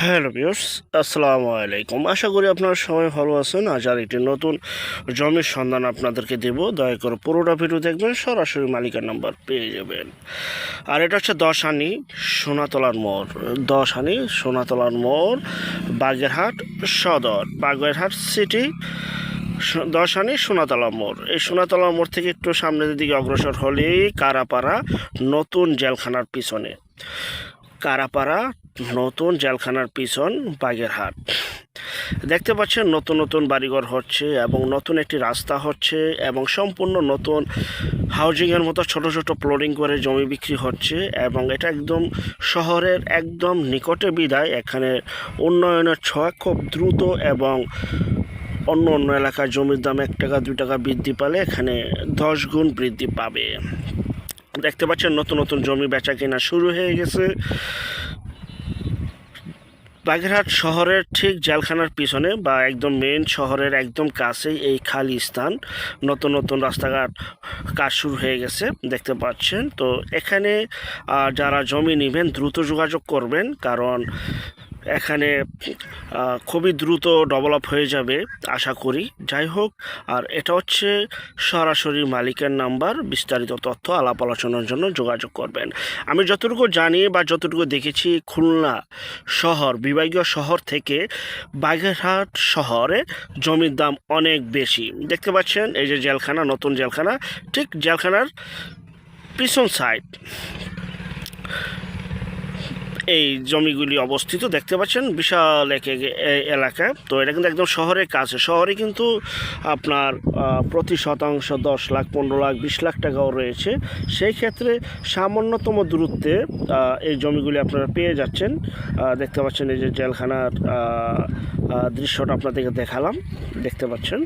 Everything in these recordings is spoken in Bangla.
হ্যালো বিয়স আসসালামু আলাইকুম। আশা করি আপনারা সবাই ভালো আছেন। আজ আর একটি নতুন জমির সন্ধান আপনাদেরকে দেব। দয়া করে পুরোটা ভিডিও দেখবেন, সরাসরি মালিকার নাম্বার পেয়ে যাবেন। আর এটা হচ্ছে দশ আনি সোনাতলার মোড়। দশ আনি সোনাতলার মোড়, বাগেরহাট সদর। বাগেরহাট সিটি দশ আনি সোনাতলা মোড়। এই সোনাতলা মোড় থেকে একটু সামনের দিকে অগ্রসর হলেই কারাপাড়া নতুন জেলখানার পিছনে। কারাপাড়া নতুন জেলখানার পিছন বাগেরহাট দেখতে পাচ্ছেন নতুন নতুন বাড়িঘর হচ্ছে এবং নতুন একটি রাস্তা হচ্ছে এবং সম্পূর্ণ নতুন হাউজিংয়ের মতো ছোট ছোট প্লটিং করে জমি বিক্রি হচ্ছে এবং এটা একদম শহরের একদম নিকটে বিদায়। এখানে উন্নয়নের ছোঁয়া খুব দ্রুত এবং অন্য অন্য এলাকার জমির দাম এক টাকা, দুই টাকা বৃদ্ধি পালে এখানে দশ গুণ বৃদ্ধি পাবে। দেখতে পাচ্ছেন নতুন নতুন জমি বেচা কেনা শুরু হয়ে গেছে। বাগেরহাট শহরের ঠিক জেলখানার পিছনে বা একদম মেন শহরের একদম কাছেই এই খালি স্থান। নতুন নতুন রাস্তাঘাট কাজ শুরু হয়ে গেছে, দেখতে পাচ্ছেন। তো এখানে যারা জমি নেবেন দ্রুত যোগাযোগ করবেন, কারণ এখানে খুবই দ্রুত ডেভেলপ হয়ে যাবে, আশা করি। যাই হোক, আর এটা হচ্ছে সরাসরি মালিকের নাম্বার, বিস্তারিত তথ্য, আলাপ আলোচনার জন্য যোগাযোগ করবেন। আমি যতটুকু জানি বা যতটুকু দেখেছি, খুলনা শহর, বিভাগীয় শহর থেকে বাগেরহাট শহরে জমির দাম অনেক বেশি। দেখতে পাচ্ছেন, এই যে জেলখানা, নতুন জেলখানা, ঠিক জেলখানার পিছন সাইড এই জমিগুলি অবস্থিত, দেখতে পাচ্ছেন বিশাল এক এলাকা। তো এটা কিন্তু একদম শহরের কাছে শহরে কিন্তু আপনার প্রতি শতাংশ দশ লাখ, পনেরো লাখ, বিশ লাখ টাকাও রয়েছে। সেই ক্ষেত্রে সামান্যতম দূরত্বে এই জমিগুলি আপনারা পেয়ে যাচ্ছেন। দেখতে পাচ্ছেন এই যে জেলখানার দৃশ্যটা আপনাদেরকে দেখালাম। দেখতে পাচ্ছেন।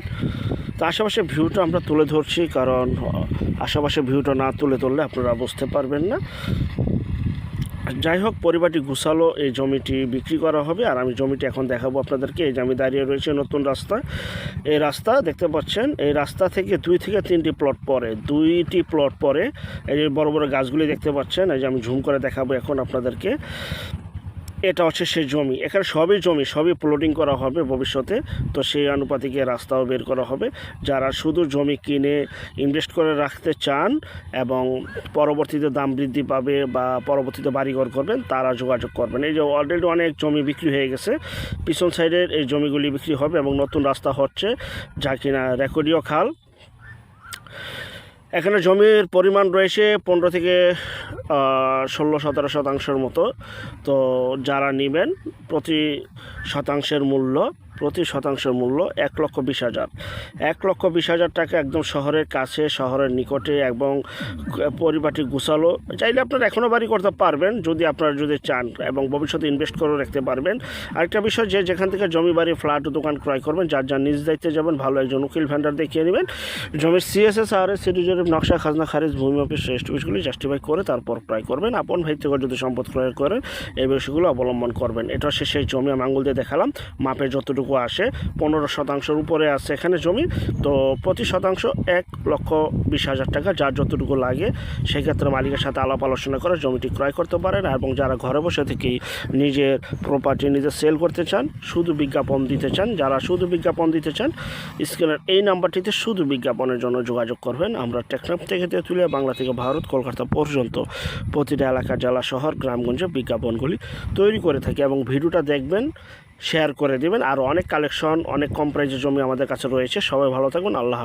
তো আশেপাশে ভিউটা আমরা তুলে ধরছি, কারণ আশেপাশে ভিউটা না তুলে ধরলে আপনারা বুঝতে পারবেন না। যাই হোক, পরিবারটি গুছালো, এই জমিটি বিক্রি করা হবে। আর আমি জমিটি এখন দেখাবো আপনাদেরকে। এই জমি দাঁড়িয়ে রয়েছে নতুন রাস্তা। এই রাস্তা দেখতে পাচ্ছেন, এই রাস্তা থেকে দুই থেকে তিনটি প্লট পরে দুইটি প্লট পরে এই যে বড় বড় গাছগুলি দেখতে পাচ্ছেন, এই যে আমি ঝুম করে দেখাবো এখন আপনাদেরকে। এটা হচ্ছে সে জমি। এখানে সবই জমি, সবই প্লটিং করা হবে ভবিষ্যতে। তো সেই আনুপাতিকে রাস্তাও বের করা হবে। যারা শুধু জমি কিনে ইনভেস্ট করে রাখতে চান এবং পরবর্তীতে দাম বৃদ্ধি পাবে বা পরবর্তীতে বাড়িঘর করবেন, তারা যোগাযোগ করবেন। এই যে অলরেডি অনেক জমি বিক্রি হয়ে গেছে। পিছন সাইডের এই জমিগুলি বিক্রি হবে এবং নতুন রাস্তা হচ্ছে যা কিনা রেকর্ডীয় খাল। এখানে জমির পরিমাণ রয়েছে পনেরো থেকে ষোলো সতেরো শতাংশের মতো। তো যারা নেবেন প্রতি শতাংশের মূল্য প্রতি শতাংশের মূল্য এক লক্ষ বিশ হাজার। এক লক্ষ বিশ হাজার টাকা একদম শহরের কাছে, শহরের নিকটে এবং পরিবারটি গুছালো। চাইলে আপনারা এখনও বাড়ি করতে পারবেন যদি আপনারা যদি চান এবং ভবিষ্যতে ইনভেস্ট করে রাখতে পারবেন। আরেকটা বিষয় যে যেখান থেকে জমি বাড়ি ফ্ল্যাট দোকান ক্রয় করবেন, যার যার নিজ দায়িত্বে যাবেন, ভালো একজন উকিল ভ্যান্ডার দেখিয়ে নেবেন জমির সিএসএস আর সিটি জরিপ নকশা, খাজনা, খারিজ, ভূমি অফিস অফিসগুলি জাস্টিফাই করে তারপর ক্রয় করবেন। আপন থেকে যদি সম্পদ ক্রয় করেন, এই বিষয়গুলো অবলম্বন করবেন। এটা সেই জমি আমি আঙুল দিয়ে দেখালাম। মাপে যতটুকু আসে, পনেরো শতাংশের উপরে আছে এখানে জমি, তো প্রতি শতাংশ এক লক্ষ বিশ হাজার টাকা, যার যতটুকু লাগে, সেক্ষেত্রে মালিকের সাথে আলাপ আলোচনা করে জমিটি ক্রয় করতে পারেন এবং যারা ঘরে বসে থেকেই নিজের প্রপার্টি নিজে সেল করতে চান শুধু বিজ্ঞাপন দিতে চান, যারা শুধু বিজ্ঞাপন দিতে চান, স্ক্রিনের এই নাম্বারটিতে শুধু বিজ্ঞাপনের জন্য যোগাযোগ করবেন। আমরা টেকনাফ থেকে তুলে বাংলা থেকে ভারত, কলকাতা পর্যন্ত প্রতিটা এলাকা, জেলা, শহর, গ্রামগঞ্জে বিজ্ঞাপনগুলি তৈরি করে থাকি এবং ভিডিওটা দেখবেন। শেয়ার করে দেবেন আর অনেক কালেকশন অনেক কম প্রাইজের জমি আমাদের কাছে রয়েছে সবাই ভালো থাকুন, আল্লাহ।